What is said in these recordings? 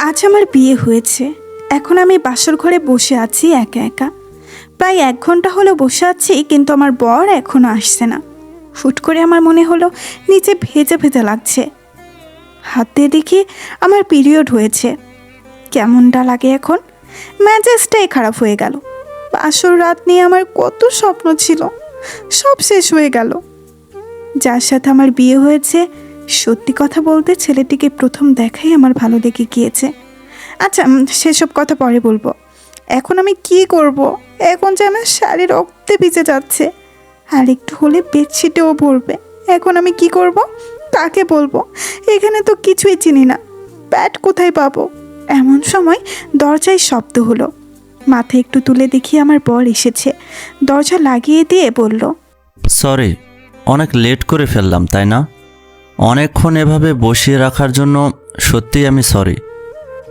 আজ আমার বিয়ে হয়েছে। এখন আমি বাসর ঘরে বসে আছি একা একা। প্রায় এক ঘণ্টা হলো বসে আছি, কিন্তু আমার বর এখনও আসছে না। হুট করে আমার মনে হলো নিচে ভেজে ভেজে লাগছে। হাত দেখি আমার পিরিয়ড হয়েছে। কেমনটা লাগে এখন? ম্যাজেসটাই খারাপ হয়ে গেল। বাসর রাত নিয়ে আমার কত স্বপ্ন ছিল। সব শেষ হয়ে গেল। যার সাথে আমার বিয়ে হয়েছে সত্যি কথা বলতে ছেলেটিকে প্রথম দেখাই আমার ভালো লেগে গিয়েছে। আচ্ছা সেসব কথা পরে বলব। এখন আমি কি করব? এখন যে আমার শাড়ি রক্তে ভিজে যাচ্ছে। আর একটু হলে বেডশিটেও পড়বে এখন আমি কি করব? কাকে বলব? এখানে তো কিছুই চিনি না। ব্যাট কোথায় পাবো? এমন সময় দরজায় শব্দ হলো। মাথায় একটু তুলে দেখি আমার বর এসেছে। দরজা লাগিয়ে দিয়ে বলল, সরি, অনেক লেট করে ফেললাম, তাই না? অনেকক্ষণ এভাবে বসিয়ে রাখার জন্য সত্যিই আমি সরি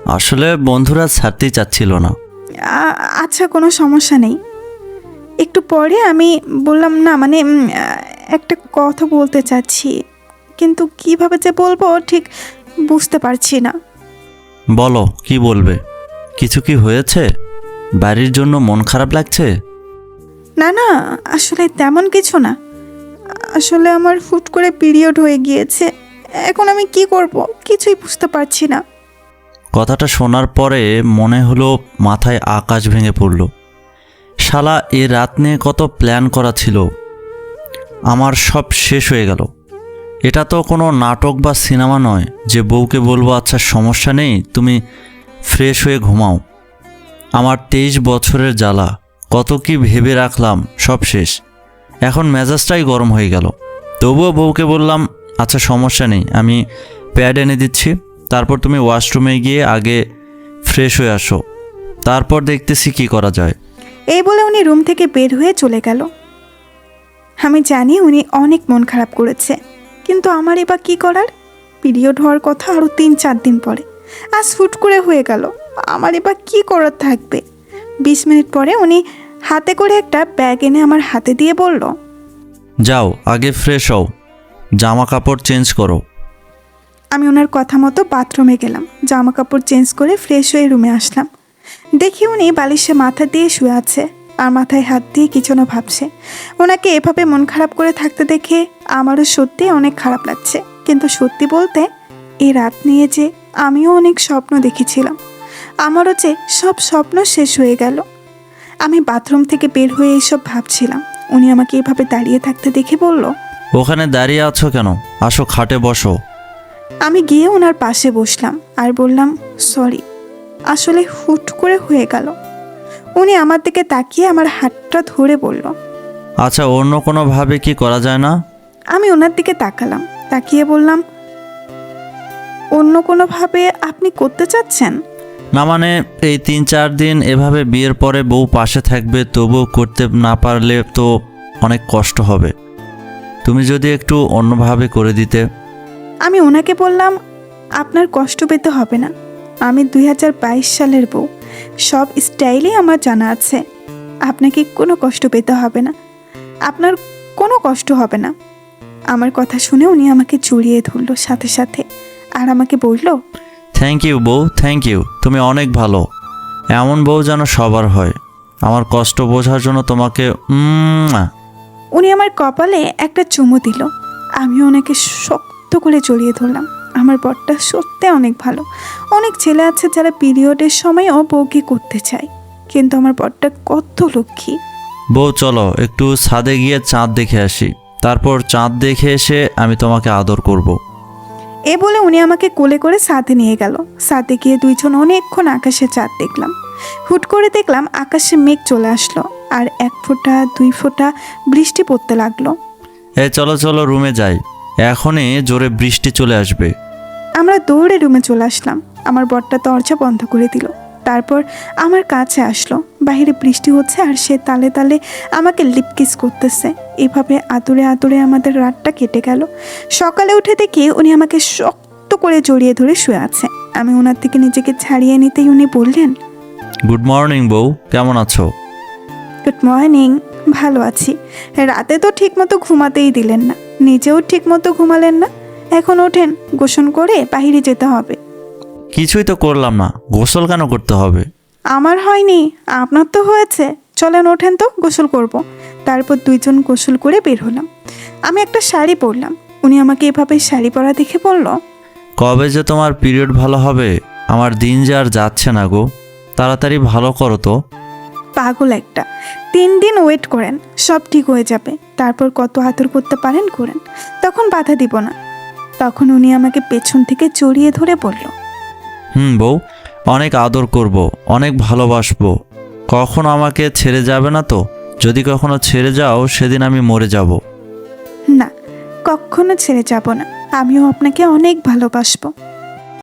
আসলে বন্ধুরা ছাড়তেই চাচ্ছিল না। আ- আচ্ছা কোনো সমস্যা নেই। একটু পরে আমি বললাম না মানে উম, একটা কথা বলতে চাচ্ছি। কিন্তু কীভাবে যে বলব ঠিক বুঝতে পারছি না। বলো কি বলবে? কিছু কি হয়েছে? বাড়ির জন্য মন খারাপ লাগছে? না না আসলে তেমন কিছু না। আসলে আমার হুট করে পিরিয়ড হয়ে গিয়েছে। এখন আমি কি করব? কিছুই বুঝতে পারছি না। কথাটা শোনার পরে মনে হলো মাথায় আকাশ ভেঙে পড়ল। শালা, এ রাত নিয়ে কত প্ল্যান করা ছিল? আমার সব শেষ হয়ে গেল। এটা তো কোনো নাটক বা সিনেমা নয় যে বউকে বলব আচ্ছা সমস্যা নেই, তুমি ফ্রেশ হয়ে ঘুমাও। আমার তেইশ বছরের জ্বালা, কত কি ভেবে রাখলাম, সব শেষ। এখন মেজাজটাই গরম হয়ে গেল। তবুও বউকে বললাম আচ্ছা সমস্যা নেই, আমি প্যাড এনে দিচ্ছি। তারপর তুমি ওয়াশরুমে গিয়ে আগে ফ্রেশ হয়ে আসো। তারপর দেখতেছি কি করা যায়। এই বলে উনি রুম থেকে বের হয়ে চলে গেল। আমি জানি উনি অনেক মন খারাপ করেছে, কিন্তু আমার এবার কি করার? পিরিয়ড হওয়ার কথা আরও তিন চার দিন পরে। আজ ফুট করে হয়ে গেল আমার এবার কি করার থাকবে? বিশ মিনিট পরে উনি হাতে করে একটা ব্যাগ এনে আমার হাতে দিয়ে বলল যাও আগে ফ্রেশ হও। জামা কাপড় চেঞ্জ করো। আমি ওনার কথা মতো বাথরুমে গেলাম। জামা কাপড় চেঞ্জ করে ফ্রেশ হয়ে রুমে আসলাম। দেখি উনি বালিশে মাথা দিয়ে শুয়ে আছে আর মাথায় হাত দিয়ে কিছু না ভাবছে। ওনাকে এভাবে মন খারাপ করে থাকতে দেখে আমারও সত্যি অনেক খারাপ লাগছে। কিন্তু সত্যি বলতে এই রাত নিয়ে যে আমিও অনেক স্বপ্ন দেখেছিলাম। আমারও যে সব স্বপ্ন শেষ হয়ে গেল। আমি বাথরুম থেকে বের হয়ে এইসব ভাবছিলাম। উনি আমাকে এভাবে দাঁড়িয়ে থাকতে দেখে বলল ওখানে দাঁড়িয়ে আছো কেন? আসো খাটে বসো। আমি গিয়ে ওনার পাশে বসলাম আর বললাম সরি আসলে হুট করে হয়ে গেল। উনি আমার দিকে তাকিয়ে আমার হাতটা ধরে বলল আচ্ছা অন্য কোনোভাবে কি করা যায় না? আমি ওনার দিকে তাকালাম তাকিয়ে বললাম অন্য কোনোভাবে আপনি করতে চাচ্ছেন? না মানে এই তিন চার দিন এভাবে বিয়ের পরে বউ পাশে থাকবে, তবুও করতে না পারলে তো অনেক কষ্ট হবে। তুমি যদি একটু অন্যভাবে করে দিতে। আমি ওনাকে বললাম, আপনার কষ্ট পেতে হবে না। আমি দুই হাজার বাইশ সালের বউ। সব স্টাইলই আমার জানা আছে। আপনাকে কোনো কষ্ট পেতে হবে না। আপনার কোনো কষ্ট হবে না। আমার কথা শুনে উনি আমাকে জড়িয়ে ধরলো সাথে সাথে। আর আমাকে বলল থ্যাংক ইউ বউ থ্যাংক ইউ তুমি অনেক ভালো। এমন বউ যেন সবার হয়। আমার কষ্ট বোঝার জন্য তোমাকে উনি আমার কপালে একটা চুমু দিল। আমি ওনাকে শক্ত করে জড়িয়ে ধরলাম। আমার বরটা সত্যি অনেক ভালো। অনেক ছেলে আছে যারা পিরিয়ডের সময়ও বউকে করতে চায়। কিন্তু আমার বরটা কত লক্ষ্মী। বউ চলো একটু ছাদে গিয়ে চাঁদ দেখে আসি। তারপর চাঁদ দেখে এসে আমি তোমাকে আদর করব। এ বলে উনি আমাকে কোলে করে সাথে নিয়ে গেল। সাথে গিয়ে দুইজন অনেকক্ষণ আকাশে চাঁদ দেখলাম। হুট করে দেখলাম আকাশে মেঘ চলে আসলো আর এক ফোঁটা দুই ফোঁটা বৃষ্টি পড়তে লাগল। এ চলো চলো রুমে যাই। এখনই জোরে বৃষ্টি চলে আসবে। আমরা দৌড়ে রুমে চলে আসলাম। আমার বরটা দরজা বন্ধ করে দিল। তারপর আমার কাছে আসলো। বাইরে বৃষ্টি হচ্ছে আর সে তালে তালে আমাকে লিপকিস করতেছে। এভাবে আদুরে আদুরে আমাদের রাতটা কেটে গেল। সকালে উঠে দেখি উনি আমাকে শক্ত করে জড়িয়ে ধরে শুয়ে আছে। আমি ওনার থেকে নিজেকে ছাড়িয়ে নিতেই উনি বললেন গুড মর্নিং বউ। কেমন আছো? গুড মর্নিং ভালো আছি। রাতে তো ঠিকমতো ঘুমাতেই দিলেন না। নিজেও ঠিকমতো ঘুমালেন না। এখন ওঠেন গোসল করে বাইরে যেতে হবে। কিছুই তো করলাম না। গোসল কেন করতে হবে? আমার হয়নি আপনার তো হয়েছে। চলেন ওঠেন তো গোসল করব। তারপর দুইজন গোসল করে বের হলাম। আমি একটা শাড়ি পরলাম। উনি আমাকে এভাবে শাড়ি পরা দেখে বলল কবে যে তোমার পিরিয়ড ভালো হবে আমার দিন যে আর যাচ্ছে না গো। তাড়াতাড়ি ভালো করো তো। পাগল একটা। তিন দিন ওয়েট করেন সব ঠিক হয়ে যাবে। তারপর কত আদর করতে পারেন করেন। তখন বাধা দিব না। তখন উনি আমাকে পেছন থেকে জড়িয়ে ধরে বলল হুম বউ। অনেক আদর করব, অনেক ভালোবাসব। কখনো আমাকে ছেড়ে যাবে না তো? যদি কখনো ছেড়ে যাও, সেদিন আমি মরে যাব। না, কখনো ছেড়ে যাব না। আমিও আপনাকে অনেক ভালোবাসবো।